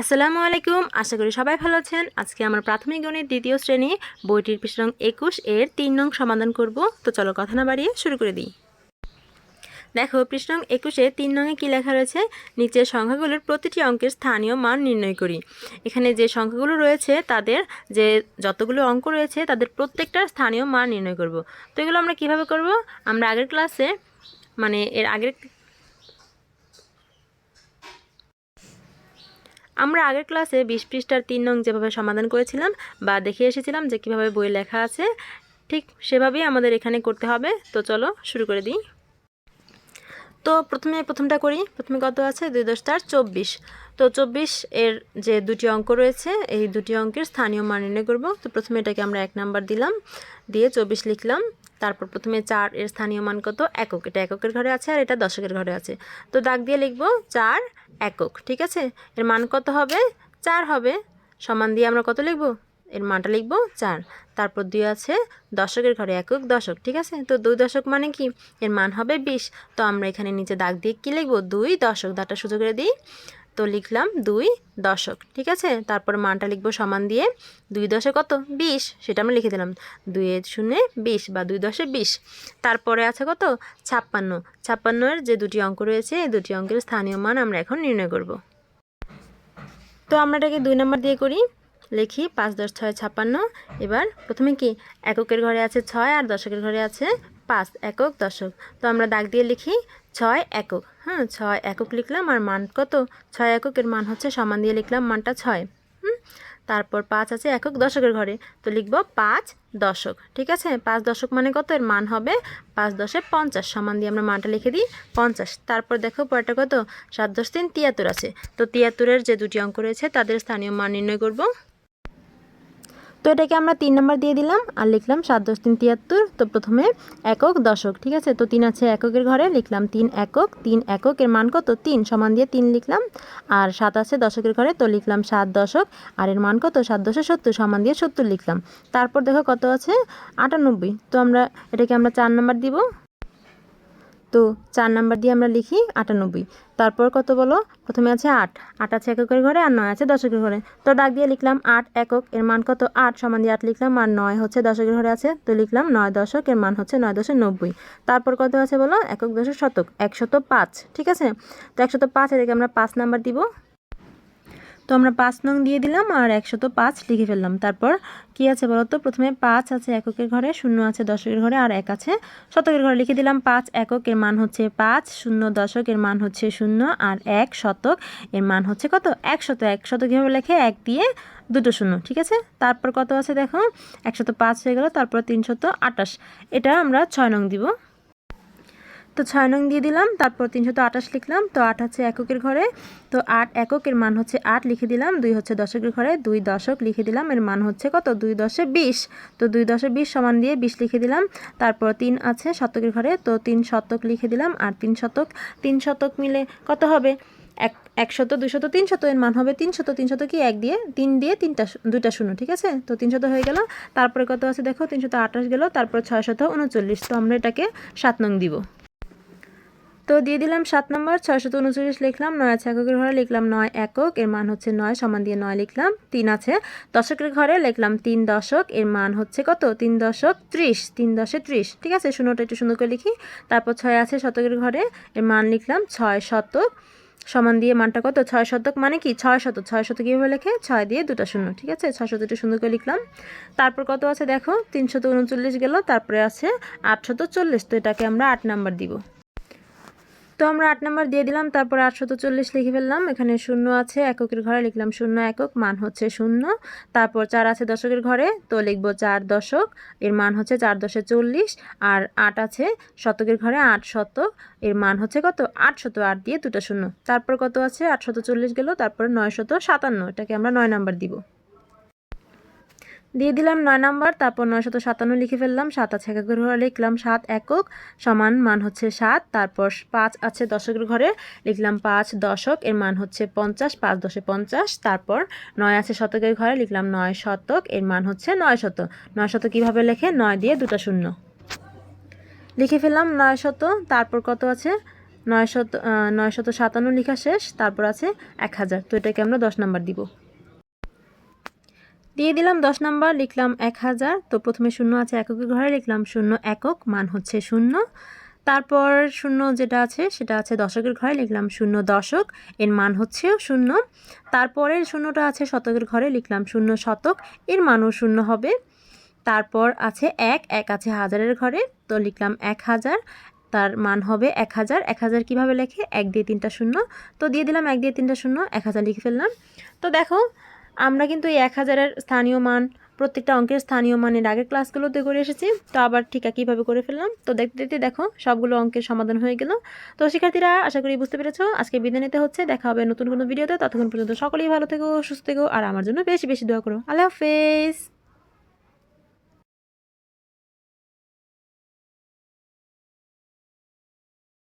আসসালামু আলাইকুম, আশা করি সবাই ভালো আছেন। আজকে আমার প্রাথমিক গণিত দ্বিতীয় শ্রেণি, বইটির পৃষ্ঠাং একুশ এর তিন নং সমাধান করব। তো চলো কথা না বাড়িয়ে শুরু করে দিই। দেখো পৃষ্ঠাং একুশে তিন নঙে কী লেখা রয়েছে? নিচের সংখ্যাগুলোর প্রতিটি অঙ্কের স্থানীয় মান নির্ণয় করি। এখানে যে সংখ্যাগুলো রয়েছে, তাদের যে যতগুলো অঙ্ক রয়েছে, তাদের প্রত্যেকটার স্থানীয় মান নির্ণয় করব। তো এগুলো আমরা কীভাবে করব? আমরা আগের ক্লাসে মানে এর আগের আমরা আগের ক্লাসে বিশ পৃষ্ঠার তিন নং যেভাবে সমাধান করেছিলাম বা দেখে এসেছিলাম যে কীভাবে বই লেখা আছে, ঠিক সেভাবেই আমাদের এখানে করতে হবে। তো চলো শুরু করে দিই। তো প্রথমে প্রথমটা করি। প্রথমে কত আছে? দুই দশ চার চব্বিশ। তো চব্বিশ এর যে দুটি অঙ্ক রয়েছে, এই দুটি অঙ্কের স্থানীয় মান নির্ণয় করব। তো প্রথমে এটাকে আমরা এক নাম্বার দিলাম, দিয়ে চব্বিশ লিখলাম। তারপর প্রথমে চার এর স্থানীয় মান কত? একক। এটা এককের ঘরে আছে আর এটা দশকের ঘরে আছে। তো দাগ দিয়ে লিখব চার একক, ঠিক আছে? এর মান কত হবে? চার হবে। সমান দিয়ে আমরা কত লিখব? এর মানটা লিখব চার। তারপর দুই আছে দশকের ঘরে একক দশক, ঠিক আছে? তো দুই দশক মানে কি? এর মান হবে বিশ। তো আমরা এখানে নিচে দাগ দিয়ে কী লিখব? দুই দশক, দাগটা সুযোগ করে দিই। তো লিখলাম দুই দশক, ঠিক আছে? তারপর মানটা লিখব সমান দিয়ে দুই দশে কত? বিশ, সেটা আমরা লিখে দিলাম। দুই শূন্যে বিশ বা দুই দশে বিশ। তারপরে আছে কত? ছাপ্পান্ন। ছাপ্পান্নের যে দুটি অঙ্ক রয়েছে, এই দুটি অঙ্কের স্থানীয় মান আমরা এখন নির্ণয় করব। তো আমরা এটাকে দুই নম্বর দিয়ে করি। লিখি পাঁচ, দশ, ছয়, ছাপ্পান্ন। এবার প্রথমে কি? এককের ঘরে আছে ছয় আর দশকের ঘরে আছে পাঁচ, একক, দশক। তো আমরা দাগ দিয়ে লিখি ছয়, একক। হ্যাঁ ছয়, একক লিখলাম আর মান কত? ছয়, এককের মান হচ্ছে সমান দিয়ে লিখলাম মানটা ছয়। তারপর পাঁচ আছে একক, দশকের ঘরে। তো লিখব পাঁচ, দশক। ঠিক আছে? পাঁচ, দশক মানে কত? এর মান হবে পাঁচ, দশে পঞ্চাশ। সমান দিয়ে আমরা মানটা লিখে দিই পঞ্চাশ। তারপর দেখো পরটা কত? সাত, দশ, তিন, তিয়াত্তর আছে। তো তিয়াত্তরের যে দুটি অঙ্ক রয়েছে তাদের স্থানীয় মান নির্ণয় করব। তো এটাকে আমরা তিন নম্বর দিয়ে দিলাম আর লিখলাম সাত দশ তিন তিয়াত্তর। তো প্রথমে একক দশক, ঠিক আছে? তো তিন আছে এককের ঘরে, লিখলাম তিন একক, তিন এককের মান কত? তিন, সমান দিয়ে তিন লিখলাম। আর সাত আছে দশকের ঘরে, তো লিখলাম সাত দশক। আর এর মান কত? সাত দশে সত্তর, সমান দিয়ে সত্তর লিখলাম। তারপর দেখো কত আছে? আটানব্বই। তো আমরা এটাকে আমরা চার নম্বর দিব। তো চার নাম্বার দিয়ে আমরা লিখি আটানব্বই। তারপর কত বলো? প্রথমে আছে আট। আট আছে এককের ঘরে আর নয় আছে দশকের ঘরে। তো ডাক দিয়ে লিখলাম আট একক, এর মান কত? আট সমান দিয়ে আট লিখলাম আর নয় হচ্ছে দশকের ঘরে আছে। তো লিখলাম নয় দশক, এর মান হচ্ছে নয় দশক নব্বই। তারপর কত আছে বলো? একক দশক শতক, একশত পাঁচ, ঠিক আছে? তো একশত পাঁচ এটাকে আমরা পাঁচ নাম্বার দিব। তো আমরা পাঁচ নং দিয়ে দিলাম আর একশত পাঁচ লিখে ফেললাম। তারপর কি আছে বলো তো? প্রথমে পাঁচ আছে এককের ঘরে, শূন্য আছে দশকের ঘরে আর এক আছে শতকের ঘরে। লিখে দিলাম পাঁচ একক এর মান হচ্ছে পাঁচ, শূন্য দশক এর মান হচ্ছে শূন্য আর এক শতক এর মান হচ্ছে কত? একশত একশত কীভাবে লেখে? এক দিয়ে দুটো শূন্য, ঠিক আছে? তারপর কত আছে দেখো? একশত পাঁচ হয়ে গেল, তারপর তিনশত আটাশ। এটা আমরা ছয় নং দিব। তো ছয় নং দিয়ে দিলাম, তারপর তিনশত আঠাশ লিখলাম, তো আট হচ্ছে এককের ঘরে, তো আট এককের মান হচ্ছে আট লিখে দিলাম, দুই হচ্ছে দশকের ঘরে, দুই দশক লিখে দিলাম, এর মান হচ্ছে কত? দুই দশে বিশ, তো দুই দশে বিশ সমান দিয়ে বিশ লিখে দিলাম, তারপর তিন আছে শতকের ঘরে, তো তিন শতক লিখে দিলাম, আর তিন শতক তিন শতক মিলে কত হবে? এক, একশত দুশত তিনশত, এর মান হবে তিনশত তিনশত কি এক দিয়ে? তিন দিয়ে তিনটা দুইটা শূন্য, ঠিক আছে? তো তিনশত হয়ে গেল, তারপরে কত আছে দেখো? তিনশত আঠাশ গেল, তারপর ছয়শত উনচল্লিশ, তো আমরা এটাকে সাত নং দিব। তো দিয়ে দিলাম সাত নম্বর, ছয়শত উনচল্লিশ লিখলাম, নয় আছে এককের ঘরে লিখলাম নয় একক, এর মান হচ্ছে নয় সমান দিয়ে নয় লিখলাম, তিন আছে দশকের ঘরে লিখলাম তিন দশক, এর মান হচ্ছে কত? তিন দশক ত্রিশ, তিন দশে ত্রিশ, ঠিক আছে? শূন্যটা একটু সুন্দর করে লিখি, তারপর ছয় আছে শতকের ঘরে, এর মান লিখলাম ছয় শতক, সমান দিয়ে মানটা কত? ছয় শতক মানে কি? ছয় শত ছয় শত কীভাবে লেখে? ছয় দিয়ে দুটো শূন্য, ঠিক আছে? ছয় শত একটু সুন্দর করে লিখলাম, তারপর কত আছে দেখো? তিনশত উনচল্লিশ গেল, তারপরে আছে আটশত চল্লিশ, তো এটাকে আমরা আট নাম্বার দিব। তো আমরা আট নাম্বার দিয়ে দিলাম, তারপর আটশত চল্লিশ লিখে ফেললাম। এখানে শূন্য আছে, এককের ঘরে লিখলাম শূন্য একক, মান হচ্ছে শূন্য। তারপর চার আছে দশকের ঘরে, তো লিখব চার দশক, এর মান হচ্ছে চার দশে চল্লিশ। আর আট আছে শতকের ঘরে আট শতক, এর মান হচ্ছে কত? আট শত আট দিয়ে দুটো শূন্য। তারপর কত আছে? আটশত চল্লিশ গেল, তারপর নয় শত সাতান্ন, এটাকে আমরা নয় নাম্বার দিব। দিয়ে দিলাম নয় নাম্বার, তারপর নয়শত সাতান্ন লিখে ফেললাম, সাত আছে এককের ঘরে লিখলাম সাত একক, সমান মান হচ্ছে সাত, তারপর পাঁচ আছে দশকের ঘরে লিখলাম পাঁচ দশক, এর মান হচ্ছে পঞ্চাশ, পাঁচ দশে পঞ্চাশ, তারপর নয় আছে শতকের ঘরে লিখলাম নয় শতক, এর মান হচ্ছে নয় শত। নয় শত কীভাবে লেখে? নয় দিয়ে দুটো শূন্য। লিখে ফেললাম নয় শত, তারপর কত আছে? নয়শত নয়শত সাতান্ন লেখা শেষ, তারপর আছে এক হাজার। তো এটাকে আমরা দশ নাম্বার দিব। দিয়ে দিলাম দশ নাম্বার, লিখলাম এক হাজার। তো প্রথমে শূন্য আছে এককের ঘরে, লিখলাম শূন্য একক, মান হচ্ছে শূন্য। তারপর শূন্য যেটা আছে, সেটা আছে দশকের ঘরে, লিখলাম শূন্য দশক, এর মান হচ্ছেও শূন্য। তারপরের শূন্যটা আছে শতকের ঘরে, লিখলাম শূন্য শতক, এর মানও শূন্য হবে। তারপর আছে এক এক আছে হাজারের ঘরে, তো লিখলাম এক হাজার, তার মান হবে এক হাজার। এক হাজার কীভাবে লেখে? এক দিয়ে তিনটা শূন্য। তো দিয়ে দিলাম এক দিয়ে তিনটা শূন্য, এক হাজার লিখে ফেললাম। তো দেখো আমরা কিন্তু এক হাজারের স্থানীয় মান, প্রত্যেকটা অঙ্কের স্থানীয় মানের আগের ক্লাসগুলোতে করে এসেছি। তো আবার ঠিক একইভাবে করে ফেললাম। তো দেখতে দেখতে দেখো, সবগুলো অঙ্কের সমাধান হয়ে গেল। তো শিক্ষার্থীরা, আশা করি বুঝতে পেরেছ, আজকে বিদায় নিতে হচ্ছে। দেখা হবে নতুন কোনো ভিডিওতে। ততক্ষণ পর্যন্ত সকলেই ভালো থেকো, সুস্থ থেকো, আর আমার জন্য বেশি বেশি দোয়া করো। আল্লাহ হাফেজ।